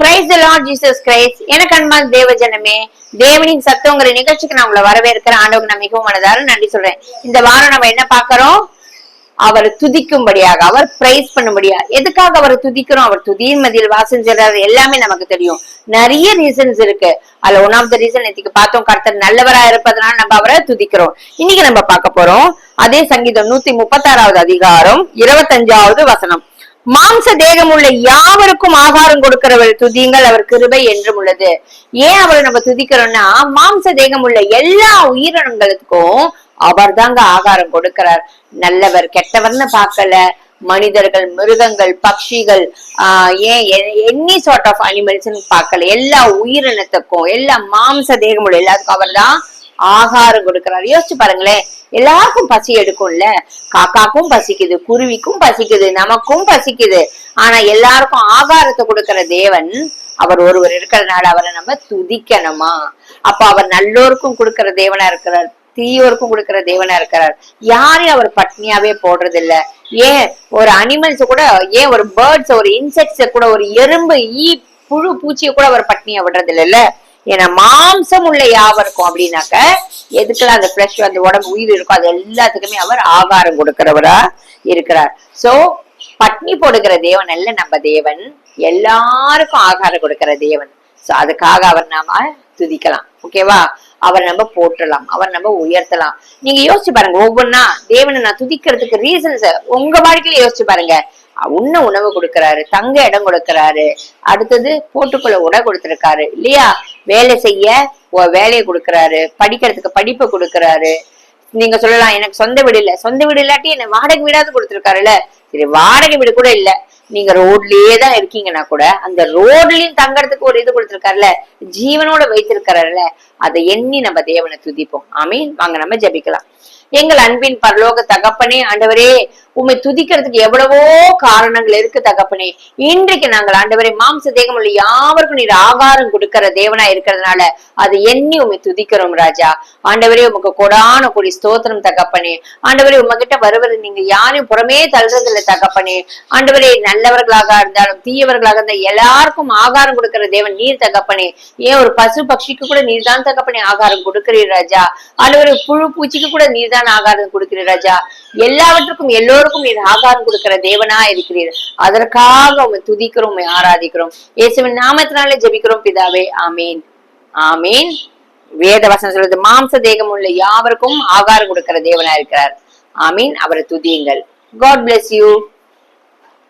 Price Lord Jesus Christ எனக்கு அன்பான தேவஜனமே தேவனின் சத்தங்கிற நிகழ்ச்சிக்கு நான் உங்களை வரவேற்கிறேன் ஆண்டவங்க நான் மிகவும் மனதார நன்றி சொல்றேன். இந்த வாரம் நம்ம என்ன பாக்குறோம் அவர் துதிக்கும்படியாக அவர் பிரைஸ் பண்ணும்படியா எதுக்காக அவர் துதிக்கிறோம்? அவர் துதியின் மதியில் வாசம் செய்யறாரு எல்லாமே நமக்கு தெரியும். நிறைய ரீசன்ஸ் இருக்கு. அதுல ஒன் ஆஃப் த ரீசன் இன்னைக்கு பார்த்தோம் கர்த்தர் நல்லவரா இருப்பதனால நம்ம அவரை துதிக்கிறோம். இன்னைக்கு நம்ம பார்க்க போறோம். அதே சங்கீதம் நூத்தி முப்பத்தாறாவது அதிகாரம் இருபத்தஞ்சாவது வசனம். மாம்ச தேகம் உள்ள யாவருக்கும் ஆகாரம் கொடுக்கிறவர் துதியுங்கள் அவர் கிருபை என்றும் உள்ளது. ஏன் அவரை நம்ம துதிக்கிறோம்னா மாம்ச தேகம் உள்ள எல்லா உயிரினங்களுக்கும் அவர் தாங்க ஆகாரம் கொடுக்கிறார். நல்லவர் கெட்டவர்னு பார்க்கல. மனிதர்கள் மிருகங்கள் பட்சிகள் ஆஹ் ஏன் எனி சார்ட் ஆஃப் அனிமல்ஸ் பார்க்கல. எல்லா உயிரினத்துக்கும் எல்லா மாம்ச தேகம் உள்ள எல்லாத்துக்கும் அவர் தான் ஆகாரம் கொடுக்கிறார். யோசிச்சு பாருங்களேன். எல்லாருக்கும் பசி எடுக்கும்ல. காக்காக்கும் பசிக்குது குருவிக்கும் பசிக்குது நமக்கும் பசிக்குது. ஆனா எல்லாருக்கும் ஆகாரத்தை கொடுக்கிற தேவன் அவர் ஒருவர் இருக்கிறதுனால அவரை நம்ம துதிக்கணுமா? அப்ப அவர் நல்லோருக்கும் கொடுக்கிற தேவனா இருக்கிறார் தீயோருக்கும் கொடுக்கிற தேவனா இருக்கிறார். யாரையும் அவர் பட்னியாவே போடுறது இல்ல ஏன்? ஒரு அனிமல்ஸ் கூட ஏன் ஒரு பேர்ட்ஸ் ஒரு இன்செக்ட்ஸ் கூட ஒரு எறும்பு ஈ புழு பூச்சியை கூட அவர் பட்னியா விடுறது இல்லைல்ல ஏன்னா மாம்சம் உள்ள யாவருக்கும் அப்படின்னாக்க எதுக்கெல்லாம் அந்த ஃபிளஷ் அந்த உடம்பு உயிர் இருக்கும் அது எல்லாத்துக்குமே அவர் ஆகாரம் கொடுக்கிறவரா இருக்கிறார். சோ பட்னி போடுகிற தேவன் அல்ல நம்ம தேவன். எல்லாருக்கும் ஆகாரம் கொடுக்கிற தேவன். சோ அதுக்காக அவர் நாம துதிக்கலாம். ஓகேவா அவரை நம்ம போற்றலாம். அவர் நம்ம உயர்த்தலாம். நீங்க யோசிச்சு பாருங்க ஒவ்வொன்னா தேவனை நான் துதிக்கிறதுக்கு ரீசன்ஸ் உங்க வாழ்க்கையில யோசிச்சு பாருங்க. உண்ண உணவு கொடுக்கறாரு தங்க இடம் கொடுக்கறாரு. அடுத்தது போட்டுக்குள்ள உடை கொடுத்திருக்காரு. இல்லையா? வேலை செய்ய வேலையை கொடுக்கறாரு. படிக்கிறதுக்கு படிப்பை கொடுக்கறாரு. நீங்க சொல்லலாம் எனக்கு சொந்த வீடு இல்ல. சொந்த வீடு இல்லாட்டி என்ன வாடகை வீடாவது கொடுத்துருக்காருல்ல. சரி வாடகை வீடு கூட இல்ல. நீங்க ரோட்லயே தான் இருக்கீங்கன்னா கூட அந்த ரோட்லயும் தங்கறதுக்கு ஒரு இது கொடுத்திருக்காருல்ல. ஜீவனோட வைத்திருக்காருல்ல அதை எண்ணி நம்ம தேவனை துதிப்போம். ஆமீன். வாங்க நம்ம ஜெபிக்கலாம். எங்கள் அன்பின் பரலோக தகப்பனே ஆண்டவரே உம்மை துதிக்கிறதுக்கு எவ்வளவோ காரணங்கள் இருக்கு தகப்பனே. இன்றைக்கு நாங்கள் ஆண்டவரை மாம்ச தேகம் உள்ள யாவருக்கும் நீர் ஆகாரம் கொடுக்கிற தேவனா இருக்கிறதுனால அது எண்ணி உம்மை துதிக்கிறோம் ராஜா. ஆண்டவரே உமக்கு கொடான கூடி ஸ்தோத்திரம் தகப்பனே. ஆண்டவரே உமகிட்ட வருவது நீங்க யாரையும் புறமே தள்ளுறது இல்ல தகப்பனே. ஆண்டவரே நல்லவர்களாக இருந்தாலும் தீயவர்களாக இருந்தால் எல்லாருக்கும் ஆகாரம் கொடுக்கிற தேவன் நீர் தகப்பனே. ஏன் ஒரு பசு பட்சிக்கு கூட நீர் தான் தகப்பனே ஆகாரம் கொடுக்கிறீர் ராஜா. ஆண்டவரே புழு பூச்சிக்கு கூட நீர் தான் ஆகாரம் கொடுக்கிறீர் ராஜா. எல்லாவற்றுக்கும் எல்லோரும் எல்லோருக்கும் நீர் ஆகாரம் கொடுக்கிற தேவனா இருக்கிறீர். அதற்காக உண்மை துதிக்கிறோம் உண்மை ஆராதிக்கிறோம். இயேசுவின் நாமத்தினாலே ஜெபிக்கிறோம் பிதாவே ஆமீன். ஆமீன். வேத வசனம் சொல்றது மாம்ச தேகம் உள்ள யாவருக்கும் ஆகாரம் கொடுக்கிற தேவனா இருக்கிறார். ஆமீன். அவரை துதியுங்கள். God bless you